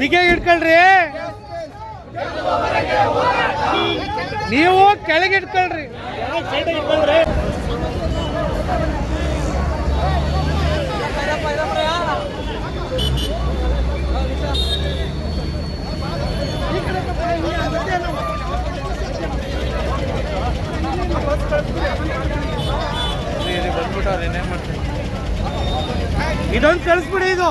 ಹೀಗೆ ಇಟ್ಕೊಳ್ರಿ ನೀವು ಕೆಳಗೆ ಇಟ್ಕೊಳ್ರಿ ಇದೊಂದು ಕಳಿಸ್ಬಿಡಿ ಇದು.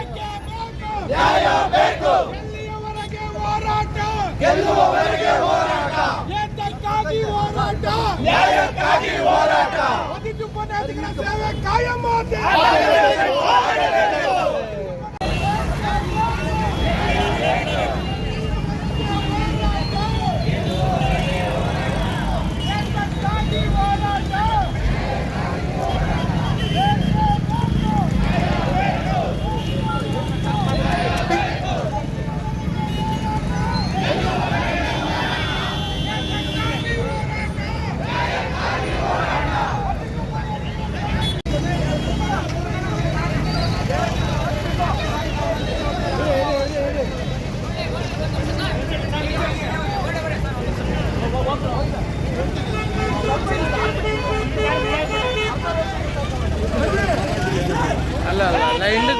ನ್ಯಾಯ ಬೇಕು ಎಲ್ಲಿಯವರೆಗೆ ಹೋರಾಟ. ಗೆಲ್ಲುವವರೆಗೆ ಹೋರಾಟ. ಎದ್ದಕ್ಕಾಗಿ ಹೋರಾಟ? ನ್ಯಾಯಕ್ಕಾಗಿ ಹೋರಾಟ.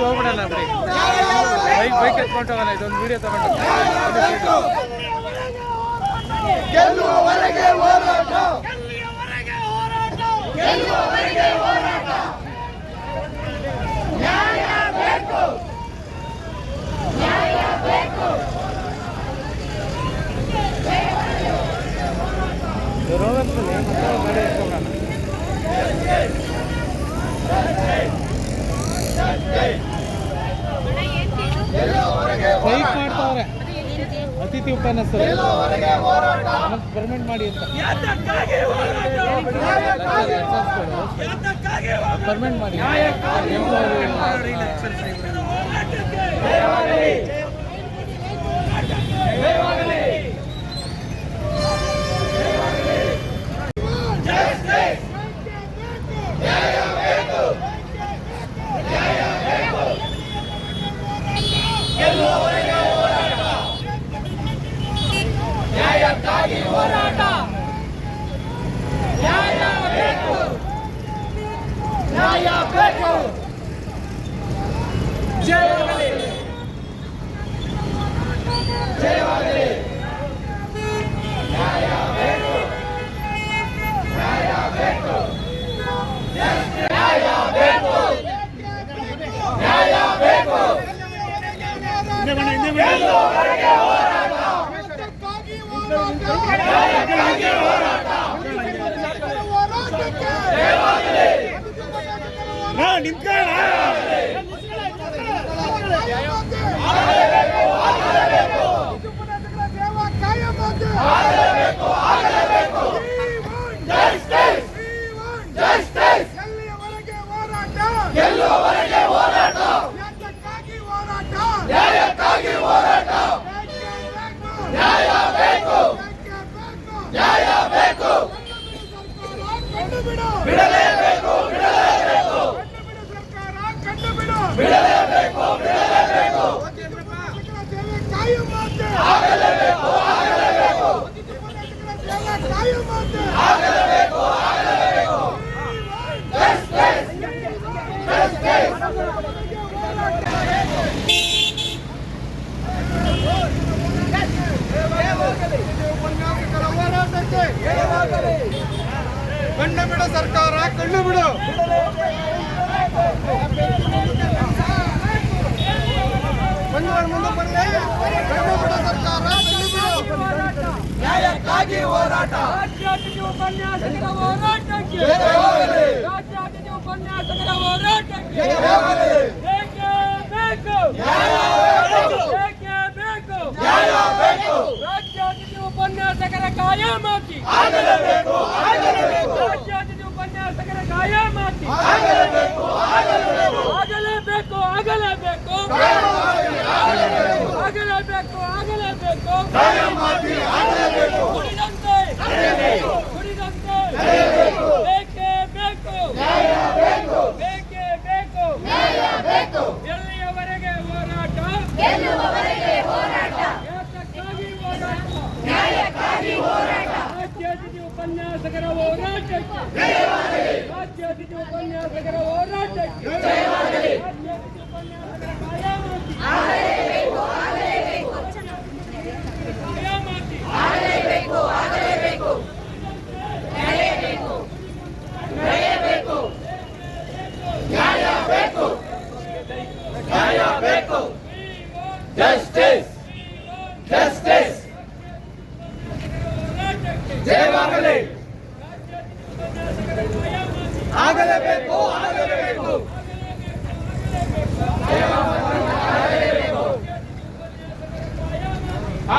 ಇದು ಬಿಡಿ ಬೈಕ್ ಬೈಕ್ ಎತ್ಕೊಂಡು ಹೋಗೋಣ ಇದೊಂದು ವಿಡಿಯೋ ತಗೊಂಡು. ರೋಗಕ್ಕೆ ರೀತಿ ಉಪನ್ಯಾಸ ಪರ್ಮೆಂಟ್ ಮಾಡಿ ಅಂತ. ಪರ್ಮೆಂಟ್ ಮಾಡಿ. ನಿಂತ್ಕೊಳ್ಳಿ ರಾಜ್ಯಾಟಿಕೆ ಉಪನ್ಯಾಸಕರ ಹೋರಾಟಕ್ಕೆ! ರಾಜ್ಯಾಟಿಕೆ ಉಪನ್ಯಾಸಕರ ಹೋರಾಟಕ್ಕೆ! ಬೇಕೇ? ಬೇಕು! ಬೇಕೇ? ಬೇಕು! ರಾಜ್ಯಾಟಿಕೆ ಉಪನ್ಯಾಸಕರ ಕಾಯಮಾತಿ ರಾಜ್ಯಾಟಿಕೆ ಉಪನ್ಯಾಸಕರ ಕಾಯಮಾತಿ ಆಗಲೇಬೇಕು ಆಗಲೇಬೇಕು ಆಗಲೇಬೇಕು ಉಪನ್ಯಾಸಕರ ಹೋರಾಟಕ್ಕೆ ರಾಜ್ಯಾತಿಥಿ ಉಪನ್ಯಾಸಕರ ಕಾಯಮಾತಿ ಕಾಯಮಾತಿ ನ್ಯಾಯ ಬೇಕು ಜಸ್ಟಿಸ್ ಜಸ್ಟಿಸ್ ಹೋರಾಟಕ್ಕೆ ಜಯವಾಗಲಿ ಆಗಲೇಬೇಕು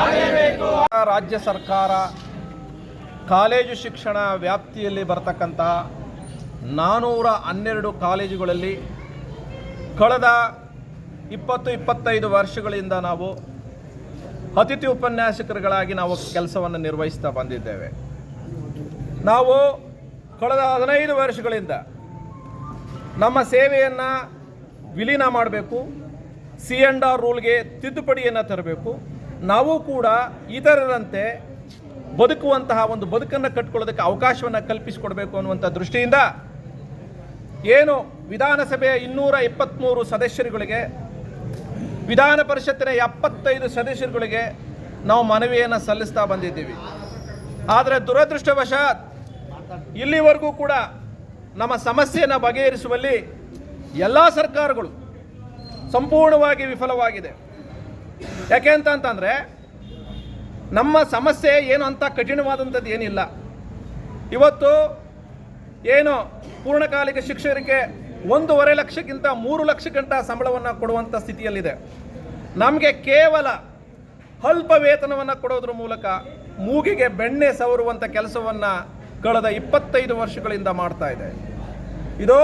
ಆಗಲೇಬೇಕು. ರಾಜ್ಯ ಸರ್ಕಾರ ಕಾಲೇಜು ಶಿಕ್ಷಣ ವ್ಯಾಪ್ತಿಯಲ್ಲಿ ಬರ್ತಕ್ಕಂತಹ ನಾನೂರ ಹನ್ನೆರಡು ಕಾಲೇಜುಗಳಲ್ಲಿ ಕಳೆದ ಇಪ್ಪತ್ತು, ಇಪ್ಪತ್ತೈದು ವರ್ಷಗಳಿಂದ ನಾವು ಅತಿಥಿ ಉಪನ್ಯಾಸಕರುಗಳಾಗಿ ನಾವು ಕೆಲಸವನ್ನು ನಿರ್ವಹಿಸ್ತಾ ಬಂದಿದ್ದೇವೆ. ನಾವು ಕಳೆದ ಹದಿನೈದು ವರ್ಷಗಳಿಂದ ನಮ್ಮ ಸೇವೆಯನ್ನು ವಿಲೀನ ಮಾಡಬೇಕು, ಸಿ ಎಂಡ್ ಆರ್ ರೂಲ್ಗೆ ತಿದ್ದುಪಡಿಯನ್ನು ತರಬೇಕು. ನಾವು ಕೂಡ ಇತರರಂತೆ ಬದುಕುವಂತಹ ಒಂದು ಬದುಕನ್ನು ಕಟ್ಕೊಳ್ಳೋದಕ್ಕೆ ಅವಕಾಶವನ್ನು ಕಲ್ಪಿಸಿಕೊಡಬೇಕು ಅನ್ನುವಂಥ ದೃಷ್ಟಿಯಿಂದ ಏನು ವಿಧಾನಸಭೆಯ ಇನ್ನೂರ ಇಪ್ಪತ್ತ್ಮೂರು ಸದಸ್ಯರುಗಳಿಗೆ, ವಿಧಾನ ಪರಿಷತ್ತಿನ ಎಪ್ಪತ್ತೈದು ಸದಸ್ಯರುಗಳಿಗೆ ನಾವು ಮನವಿಯನ್ನು ಸಲ್ಲಿಸ್ತಾ ಬಂದಿದ್ದೀವಿ. ಆದರೆ ದುರದೃಷ್ಟವಶಾತ್ ಇಲ್ಲಿವರೆಗೂ ಕೂಡ ನಮ್ಮ ಸಮಸ್ಯೆಯನ್ನು ಬಗೆಹರಿಸುವಲ್ಲಿ ಎಲ್ಲ ಸರ್ಕಾರಗಳು ಸಂಪೂರ್ಣವಾಗಿ ವಿಫಲವಾಗಿದೆ. ಯಾಕೆ ಅಂತ ಅಂತಂದರೆ, ನಮ್ಮ ಸಮಸ್ಯೆ ಏನು ಅಂತ ಕಠಿಣವಾದಂಥದ್ದು ಏನಿಲ್ಲ. ಇವತ್ತು ಏನು ಪೂರ್ಣಕಾಲಿಕ ಶಿಕ್ಷಕರಿಗೆ ಒಂದೂವರೆ ಲಕ್ಷಕ್ಕಿಂತ ಮೂರು ಲಕ್ಷಕ್ಕಿಂತ ಸಂಬಳವನ್ನು ಕೊಡುವಂಥ ಸ್ಥಿತಿಯಲ್ಲಿದೆ. ನಮಗೆ ಕೇವಲ ಅಲ್ಪ ವೇತನವನ್ನು ಕೊಡೋದ್ರ ಮೂಲಕ ಮೂಗಿಗೆ ಬೆಣ್ಣೆ ಸವರುವಂಥ ಕೆಲಸವನ್ನು ಕಳೆದ ಇಪ್ಪತ್ತೈದು ವರ್ಷಗಳಿಂದ ಮಾಡ್ತಾ ಇದೆ. ಇದು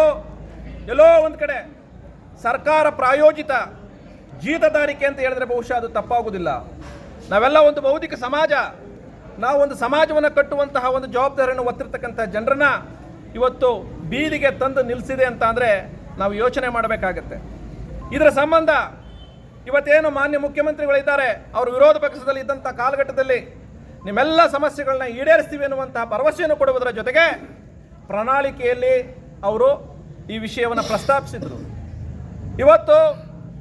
ಎಲ್ಲೋ ಒಂದು ಕಡೆ ಸರ್ಕಾರ ಪ್ರಾಯೋಜಿತ ಜೀತದಾರಿಕೆ ಅಂತ ಹೇಳಿದ್ರೆ ಬಹುಶಃ ಅದು ತಪ್ಪಾಗುವುದಿಲ್ಲ. ನಾವೆಲ್ಲ ಒಂದು ಬೌದ್ಧಿಕ ಸಮಾಜ. ನಾವು ಒಂದು ಸಮಾಜವನ್ನು ಕಟ್ಟುವಂತಹ ಒಂದು ಜವಾಬ್ದಾರಿಯನ್ನು ಒತ್ತಿರ್ತಕ್ಕಂಥ ಜನರನ್ನ ಇವತ್ತು ಬೀದಿಗೆ ತಂದು ನಿಲ್ಲಿಸಿದೆ ಅಂತ ಅಂದರೆ ನಾವು ಯೋಚನೆ ಮಾಡಬೇಕಾಗತ್ತೆ. ಇದರ ಸಂಬಂಧ ಇವತ್ತೇನು ಮಾನ್ಯ ಮುಖ್ಯಮಂತ್ರಿಗಳಿದ್ದಾರೆ, ಅವರು ವಿರೋಧ ಪಕ್ಷದಲ್ಲಿ ಇದ್ದಂಥ ಕಾಲಘಟ್ಟದಲ್ಲಿ ನಿಮ್ಮೆಲ್ಲ ಸಮಸ್ಯೆಗಳನ್ನ ಈಡೇರಿಸ್ತೀವಿ ಅನ್ನುವಂತಹ ಭರವಸೆಯನ್ನು ಕೊಡುವುದರ ಜೊತೆಗೆ ಪ್ರಣಾಳಿಕೆಯಲ್ಲಿ ಅವರು ಈ ವಿಷಯವನ್ನು ಪ್ರಸ್ತಾಪಿಸಿದರು. ಇವತ್ತು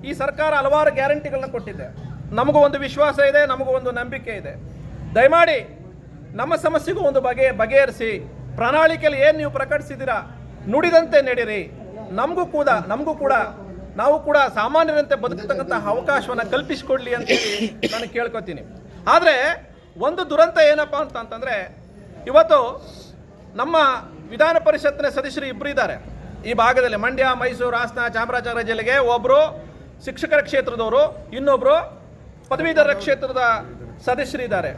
ಈ ಸರ್ಕಾರ ಹಲವಾರು ಗ್ಯಾರಂಟಿಗಳನ್ನ ಕೊಟ್ಟಿದೆ. ನಮಗೂ ಒಂದು ವಿಶ್ವಾಸ ಇದೆ, ನಮಗೂ ಒಂದು ನಂಬಿಕೆ ಇದೆ. ದಯಮಾಡಿ ನಮ್ಮ ಸಮಸ್ಯೆಗೂ ಒಂದು ಬಗೆ, ಬಗೆಹರಿಸಿ. ಪ್ರಣಾಳಿಕೆಯಲ್ಲಿ ಏನು ನೀವು ಪ್ರಕಟಿಸಿದ್ದೀರಾ, ನುಡಿದಂತೆ ನಡೀರಿ. ನಮಗೂ ಕೂಡ ನಮಗೂ ಕೂಡ, ನಾವು ಕೂಡ ಸಾಮಾನ್ಯರಂತೆ ಬದುಕತಕ್ಕಂಥ ಅವಕಾಶವನ್ನು ಕಲ್ಪಿಸಿಕೊಡ್ಲಿ ಅಂತೇಳಿ ನಾನು ಕೇಳ್ಕೊತೀನಿ. ಆದರೆ ಒಂದು ದುರಂತ ಏನಪ್ಪ ಅಂತ ಅಂತಂದರೆ, ಇವತ್ತು ನಮ್ಮ ವಿಧಾನ ಪರಿಷತ್ತಿನ ಸದಸ್ಯರು ಇಬ್ಬರು ಇದ್ದಾರೆ. ಈ ಭಾಗದಲ್ಲಿ ಮಂಡ್ಯ, ಮೈಸೂರು, ಹಾಸನ, ಚಾಮರಾಜನಗರ ಜಿಲ್ಲೆಗೆ ಒಬ್ಬರು ಶಿಕ್ಷಕರ ಕ್ಷೇತ್ರದವರು ಇನ್ನೊಬ್ಬರು ಪದವೀಧರ ಕ್ಷೇತ್ರದ ಸದಸ್ಯರು ಇದ್ದಾರೆ.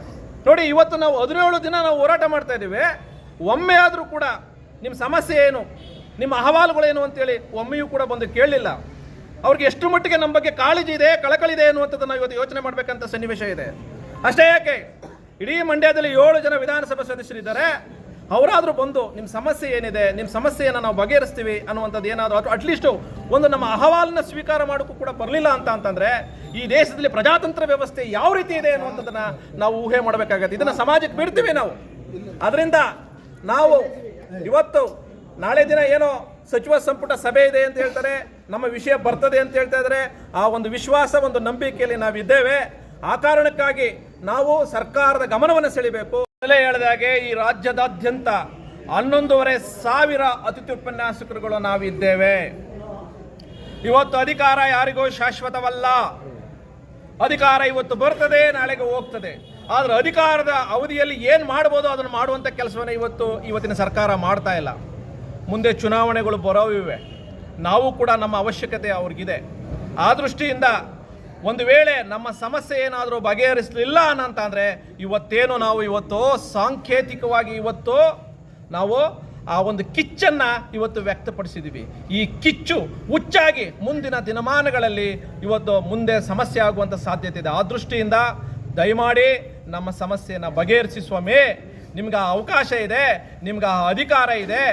ನೋಡಿ, ಇವತ್ತು ನಾವು ಹದಿನೇಳು ದಿನ ನಾವು ಹೋರಾಟ ಮಾಡ್ತಾ ಇದ್ದೀವಿ. ಒಮ್ಮೆ ಆದರೂ ಕೂಡ ನಿಮ್ಮ ಸಮಸ್ಯೆ ಏನು, ನಿಮ್ಮ ಅಹವಾಲುಗಳೇನು ಅಂತೇಳಿ ಒಮ್ಮೆಯೂ ಕೂಡ ಬಂದು ಕೇಳಲಿಲ್ಲ. ಅವ್ರಿಗೆ ಎಷ್ಟು ಮಟ್ಟಿಗೆ ನಮ್ಮ ಬಗ್ಗೆ ಕಾಳಜಿ ಇದೆ, ಕಳಕಳಿದೆ ಅನ್ನುವಂಥದ್ದನ್ನು ಇವತ್ತು ಯೋಚನೆ ಮಾಡಬೇಕಂತ ಸನ್ನಿವೇಶ ಇದೆ. ಅಷ್ಟೇ ಯಾಕೆ? ಇಡೀ ಮಂಡ್ಯದಲ್ಲಿ ಏಳು ಜನ ವಿಧಾನಸಭಾ ಸದಸ್ಯರಿದ್ದಾರೆ. ಅವರಾದರೂ ಬಂದು ನಿಮ್ಮ ಸಮಸ್ಯೆ ಏನಿದೆ ನಿಮ್ಮ ಸಮಸ್ಯೆಯನ್ನು ನಾವು ಬಗೆಹರಿಸ್ತೀವಿ ಅನ್ನುವಂಥದ್ದು ಏನಾದರೂ ಅಥವಾ ಅಟ್ಲೀಸ್ಟು ಒಂದು ನಮ್ಮ ಅಹವಾಲನ್ನ ಸ್ವೀಕಾರ ಮಾಡೋಕ್ಕೂ ಕೂಡ ಬರಲಿಲ್ಲ ಅಂತ ಅಂತಂದರೆ ಈ ದೇಶದಲ್ಲಿ ಪ್ರಜಾತಂತ್ರ ವ್ಯವಸ್ಥೆ ಯಾವ ರೀತಿ ಇದೆ ಅನ್ನುವಂಥದ್ದನ್ನು ನಾವು ಊಹೆ ಮಾಡಬೇಕಾಗತ್ತೆ. ಇದನ್ನು ಸಮಾಜಕ್ಕೆ ಬಿಡ್ತೀವಿ ನಾವು. ಅದರಿಂದ ನಾವು ಇವತ್ತು ನಾಳೆ ದಿನ ಏನೋ ಸಚಿವ ಸಂಪುಟ ಸಭೆ ಇದೆ ಅಂತ ಹೇಳ್ತಾರೆ, ನಮ್ಮ ವಿಷಯ ಬರ್ತದೆ ಅಂತ ಹೇಳ್ತಾ ಇದ್ದಾರೆ ಆ ಒಂದು ವಿಶ್ವಾಸ, ಒಂದು ನಂಬಿಕೆಯಲ್ಲಿ ನಾವಿದ್ದೇವೆ. ಆ ಕಾರಣಕ್ಕಾಗಿ ನಾವು ಸರ್ಕಾರದ ಗಮನವನ್ನು ಸೆಳಿಬೇಕು. ಮೊದಲೇ ಹೇಳಿದಾಗೆ ಈ ರಾಜ್ಯದಾದ್ಯಂತ ಹನ್ನೊಂದೂವರೆ ಸಾವಿರ ಅತಿಥಿ ಉಪನ್ಯಾಸಕರುಗಳು ನಾವಿದ್ದೇವೆ. ಇವತ್ತು ಅಧಿಕಾರ ಯಾರಿಗೂ ಶಾಶ್ವತವಲ್ಲ. ಅಧಿಕಾರ ಇವತ್ತು ಬರ್ತದೆ, ನಾಳೆಗೆ ಹೋಗ್ತದೆ. ಆದರೆ ಅಧಿಕಾರದ ಅವಧಿಯಲ್ಲಿ ಏನು ಮಾಡ್ಬೋದು ಅದನ್ನು ಮಾಡುವಂಥ ಕೆಲಸವನ್ನು ಇವತ್ತು ಇವತ್ತಿನ ಸರ್ಕಾರ ಮಾಡ್ತಾ ಇಲ್ಲ. ಮುಂದೆ ಚುನಾವಣೆಗಳು ಬರೋವಿವೆ ನಾವು ಕೂಡ ನಮ್ಮ ಅವಶ್ಯಕತೆ ಅವ್ರಿಗಿದೆ. ಆ ದೃಷ್ಟಿಯಿಂದ ಒಂದು ವೇಳೆ ನಮ್ಮ ಸಮಸ್ಯೆ ಏನಾದರೂ ಬಗೆಹರಿಸಲಿಲ್ಲ ಅನ್ನಂತಂದರೆ, ಇವತ್ತೇನು ನಾವು ಇವತ್ತು ಸಾಂಕೇತಿಕವಾಗಿ ಇವತ್ತು ನಾವು ಆ ಒಂದು ಕಿಚ್ಚನ್ನು ಇವತ್ತು ವ್ಯಕ್ತಪಡಿಸಿದ್ದೀವಿ ಈ ಕಿಚ್ಚು ಹುಚ್ಚಾಗಿ ಮುಂದಿನ ದಿನಮಾನಗಳಲ್ಲಿ ಇವತ್ತು ಮುಂದೆ ಸಮಸ್ಯೆ ಆಗುವಂಥ ಸಾಧ್ಯತೆ ಇದೆ. ಆ ದೃಷ್ಟಿಯಿಂದ ದಯಮಾಡಿ ನಮ್ಮ ಸಮಸ್ಯೆಯನ್ನು ಬಗೆಹರಿಸಿ ಸ್ವಾಮಿ. ನಿಮ್ಗೆ ಆ ಅವಕಾಶ ಇದೆ, ನಿಮ್ಗೆ ಆ ಅಧಿಕಾರ ಇದೆ.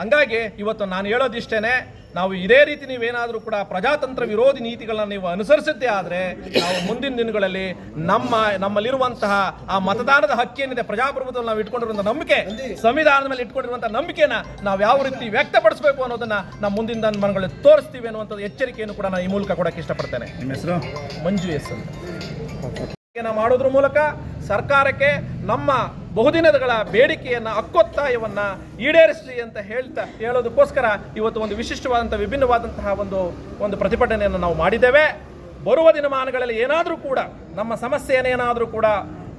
ಹಂಗಾಗಿ ಇವತ್ತು ನಾನು ಹೇಳೋದಿಷ್ಟೇನೆ ನಾವು ಇದೇ ರೀತಿ ನೀವೇನಾದರೂ ಕೂಡ ಪ್ರಜಾತಂತ್ರ ವಿರೋಧಿ ನೀತಿಗಳನ್ನ ನೀವು ಅನುಸರಿಸುತ್ತೆ ಆದರೆ ನಾವು ಮುಂದಿನ ದಿನಗಳಲ್ಲಿ ನಮ್ಮ ನಮ್ಮಲ್ಲಿರುವಂತಹ ಆ ಮತದಾನದ ಹಕ್ಕೇನಿದೆ ಪ್ರಜಾಪ್ರಭುತ್ವದಲ್ಲಿ ನಾವು ಇಟ್ಕೊಂಡಿರುವಂಥ ನಂಬಿಕೆ ಸಂವಿಧಾನದ ಮೇಲೆ ಇಟ್ಕೊಂಡಿರುವಂಥ ನಂಬಿಕೆನ ನಾವು ಯಾವ ರೀತಿ ವ್ಯಕ್ತಪಡಿಸಬೇಕು ಅನ್ನೋದನ್ನ ನಾವು ಮುಂದಿನ ದಿನಮಾನಗಳಲ್ಲಿ ತೋರಿಸ್ತೀವಿ ಅನ್ನುವಂಥದ್ದು ಎಚ್ಚರಿಕೆಯನ್ನು ಕೂಡ ನಾನು ಈ ಮೂಲಕ ಕೊಡಕ್ಕೆ ಇಷ್ಟಪಡ್ತೇನೆ. ನಿಮ್ಮ ಹೆಸರು? ಮಂಜು ಎಸ್ ಅಂತ ಮಾಡೋದ್ರ ಮೂಲಕ ಸರ್ಕಾರಕ್ಕೆ ನಮ್ಮ ಬಹುದಿನಗಳ ಬೇಡಿಕೆಯನ್ನ, ಅಕ್ಕೊತ್ತಾಯವನ್ನ ಈಡೇರಿಸಿ ಅಂತ ಹೇಳ್ತಾ ಹೇಳೋದಕ್ಕೋಸ್ಕರ ಇವತ್ತು ಒಂದು ವಿಶಿಷ್ಟವಾದಂಥ ವಿಭಿನ್ನವಾದಂತಹ ಒಂದು ಒಂದು ಪ್ರತಿಭಟನೆಯನ್ನು ನಾವು ಮಾಡಿದ್ದೇವೆ. ಬರುವ ದಿನಮಾನಗಳಲ್ಲಿ ಏನಾದರೂ ಕೂಡ, ನಮ್ಮ ಸಮಸ್ಯೆಯನ್ನೇನಾದರೂ ಕೂಡ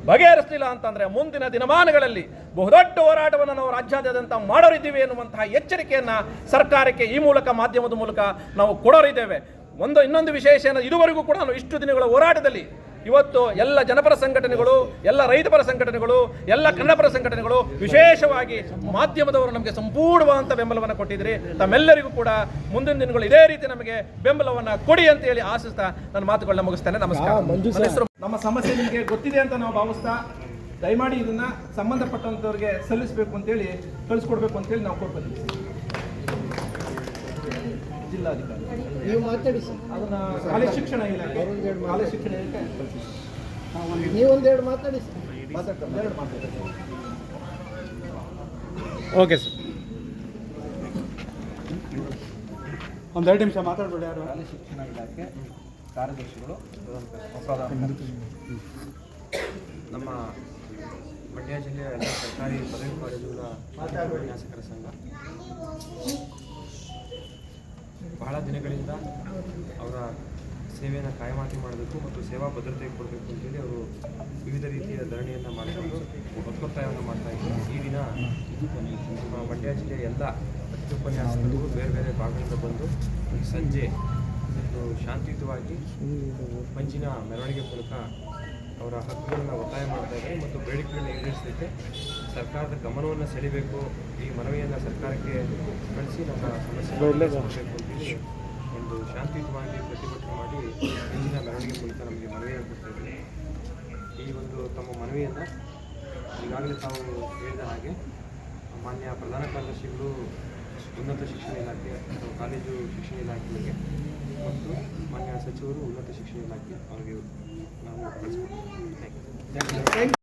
ಬಗೆಹರಿಸಲಿಲ್ಲ ಅಂತಂದ್ರೆ ಮುಂದಿನ ದಿನಮಾನಗಳಲ್ಲಿ ಬಹುದೊಡ್ಡ ಹೋರಾಟವನ್ನು ನಾವು ರಾಜ್ಯಾದ್ಯಂತ ಮಾಡೋರಿದ್ದೀವಿ ಎನ್ನುವಂತಹ ಎಚ್ಚರಿಕೆಯನ್ನ ಸರ್ಕಾರಕ್ಕೆ ಈ ಮೂಲಕ, ಮಾಧ್ಯಮದ ಮೂಲಕ ನಾವು ಕೊಡೋರಿದ್ದೇವೆ. ಒಂದು ಇನ್ನೊಂದು ವಿಶೇಷ ಇದುವರೆಗೂ ಕೂಡ ನಾವು ಇಷ್ಟು ದಿನಗಳ ಹೋರಾಟದಲ್ಲಿ ಇವತ್ತು ಎಲ್ಲ ಜನಪರ ಸಂಘಟನೆಗಳು ಎಲ್ಲ ರೈತಪರ ಸಂಘಟನೆಗಳು ಎಲ್ಲ ಕನ್ನಡಪರ ಸಂಘಟನೆಗಳು ವಿಶೇಷವಾಗಿ ಮಾಧ್ಯಮದವರು ನಮಗೆ ಸಂಪೂರ್ಣವಾದಂಥ ಬೆಂಬಲವನ್ನು ಕೊಟ್ಟಿದ್ರಿ. ತಮ್ಮೆಲ್ಲರಿಗೂ ಕೂಡ ಮುಂದಿನ ದಿನಗಳು ಇದೇ ರೀತಿ ನಮಗೆ ಬೆಂಬಲವನ್ನು ಕೊಡಿ ಅಂತ ಹೇಳಿ ಆಶಿಸ್ತಾ ನನ್ನ ಮಾತುಗಳನ್ನ ಮುಗಿಸ್ತೇನೆ. ನಮಸ್ಕಾರ. ನಮ್ಮ ಸಮಸ್ಯೆ ನಿಮಗೆ ಗೊತ್ತಿದೆ ಅಂತ ನಾವು ಭಾವಿಸ್ತಾ ದಯಮಾಡಿ ಇದನ್ನ ಸಂಬಂಧಪಟ್ಟಂಥವ್ರಿಗೆ ಸಲ್ಲಿಸಬೇಕು ಅಂತೇಳಿ ಕಳಿಸ್ಕೊಡ್ಬೇಕು ಅಂತೇಳಿ ನಾವು ಕೊಡ್ತೀವಿ ಜಿಲ್ಲಾಧಿಕಾರಿ. ನೀವು ಮಾತಾಡಿ ಸರ್. ಅದನ್ನ ಕಾಲೇಜ್ ಶಿಕ್ಷಣ ಇಲಾಖೆ ಕಾಲೇಜ್ ಶಿಕ್ಷಣ ಇಲಾಖೆ ನೀವೊಂದೆರಡು ಮಾತಾಡಿ ಸರ್. ಮಾತಾಡ್ತಾರೆ ಎರಡು ಮಾತಾಡ್ತಾರೆ ಓಕೆ ಸರ್. ಒಂದು ಎರಡು ನಿಮಿಷ ಮಾತಾಡ್ಬೇಡಿ ಯಾರು? ಶಾಲೆ ಶಿಕ್ಷಣ ಇಲಾಖೆ ಕಾರ್ಯದರ್ಶಿಗಳು ನಮ್ಮ ಮಂಡ್ಯ ಜಿಲ್ಲೆಯ ಎಲ್ಲ ಸರ್ಕಾರಿ ಪದವಿ ಕಾಲೇಜುಗಳ ಉಪನ್ಯಾಸಕರ ಸಂಘ. ಬಹಳ ದಿನಗಳಿಂದ ಅವರ ಸೇವೆಯನ್ನು ಕಾಯಮಾತಿ ಮಾಡಬೇಕು ಮತ್ತು ಸೇವಾ ಭದ್ರತೆ ಕೊಡಬೇಕು ಅಂತೇಳಿ ಅವರು ವಿವಿಧ ರೀತಿಯ ಧರಣಿಯನ್ನು ಮಾಡಿಕೊಂಡು ಒತ್ತೊತ್ತಾಯವನ್ನು ಮಾಡ್ತಾ ಇದ್ದಾರೆ. ಈ ದಿನ ನಮ್ಮ ಮಂಡ್ಯ ಜಿಲ್ಲೆಯ ಎಲ್ಲ ಅತ್ಯುಪನ್ಯಾಸಗಳು ಬೇರೆ ಬೇರೆ ಭಾಗದಿಂದ ಬಂದು ಸಂಜೆ ಒಂದು ಶಾಂತಿಯುತವಾಗಿ ಪಂಚಿನ ಮೆರವಣಿಗೆ ಮೂಲಕ ಅವರ ಹಕ್ಕುಗಳನ್ನು ಒತ್ತಾಯ ಮಾಡ್ತಾ ಇದ್ದಾರೆ ಮತ್ತು ಬೇಡಿಕೆಗಳನ್ನು ಈಡೇರಿಸಲಿಕ್ಕೆ ಸರ್ಕಾರದ ಗಮನವನ್ನು ಸೆಳೆಯಬೇಕು ಈ ಮನವಿಯನ್ನು ಸರ್ಕಾರಕ್ಕೆ ಕಳಿಸಿ ನಮ್ಮ ಸಮಸ್ಯೆ ಅಂತೇಳಿ ಒಂದು ಶಾಂತಿಯುತವಾಗಿ ಪ್ರತಿಭಟನೆ ಮಾಡಿ ಪಂಚಿನ ಮೆರವಣಿಗೆ ಮೂಲಕ ನಮಗೆ ಮನವಿ ಕೊಡ್ತಾ ಈ ಒಂದು ತಮ್ಮ ಮನವಿಯನ್ನು ಈಗಾಗಲೇ ತಾವು ಹೇಳಿದ ಹಾಗೆ ಮಾನ್ಯ ಪ್ರಧಾನ ಕಾರ್ಯದರ್ಶಿಗಳು ಉನ್ನತ ಶಿಕ್ಷಣ ಇಲಾಖೆ ಅಥವಾ ಕಾಲೇಜು ಶಿಕ್ಷಣ ಇಲಾಖೆಗೆ ಮತ್ತು ಮಾನ್ಯ ಸಚಿವರು ಉನ್ನತ ಶಿಕ್ಷಣ ಇಲಾಖೆ ಅವರಿಗೆ ನಾವು ಕಳಿಸ್ಕೊಡ್ತೀವಿ. Thank you